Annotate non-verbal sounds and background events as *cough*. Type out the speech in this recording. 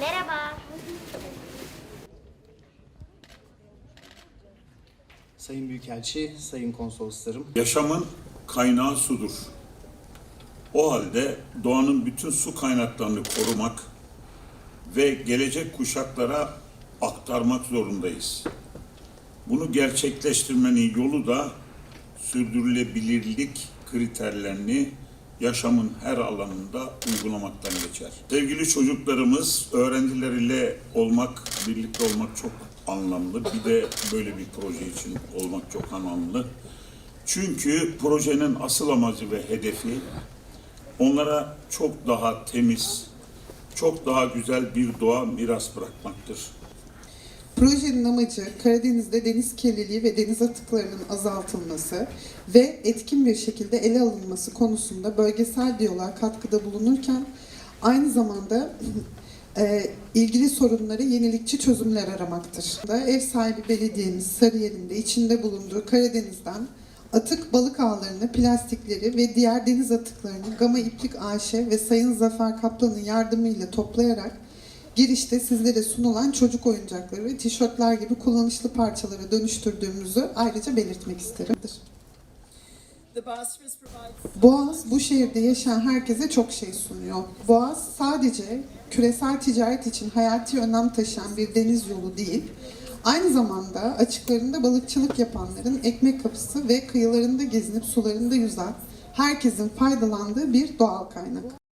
Merhaba. Sayın Büyükelçi, Sayın Konsoloslarım, Yaşamın kaynağı sudur. O halde doğanın bütün su kaynaklarını korumak ve gelecek kuşaklara aktarmak zorundayız. Bunu gerçekleştirmenin yolu da sürdürülebilirlik kriterlerini yaşamın her alanında uygulamaktan geçer. Sevgili çocuklarımız, öğrencileriyle olmak, birlikte olmak çok anlamlı. Bir de böyle bir proje için olmak çok anlamlı. Çünkü projenin asıl amacı ve hedefi onlara çok daha temiz, çok daha güzel bir doğa miras bırakmaktır. Projenin amacı Karadeniz'de deniz kirliliği ve deniz atıklarının azaltılması ve etkin bir şekilde ele alınması konusunda bölgesel diyaloğa katkıda bulunurken aynı zamanda *clears throat* e, ilgili sorunlara yenilikçi çözümler aramaktır. Ev sahibi belediyemiz Sarıyer'in de içinde bulunduğu Karadeniz'den atık balık ağlarını, plastikleri ve diğer deniz atıklarını Gama İplik AŞ ve Sayın Zafer Kaplan'ın yardımıyla toplayarak girişte sizlere sunulan çocuk oyuncakları ve tişörtler gibi kullanışlı parçalara dönüştürdüğümüzü ayrıca belirtmek isterim. Boğaz bu şehirde yaşayan herkese çok şey sunuyor. Boğaz sadece küresel ticaret için hayati önem taşıyan bir deniz yolu değil, aynı zamanda açıklarında balıkçılık yapanların ekmek kapısı ve kıyılarında gezinip sularında yüzen herkesin faydalandığı bir doğal kaynak.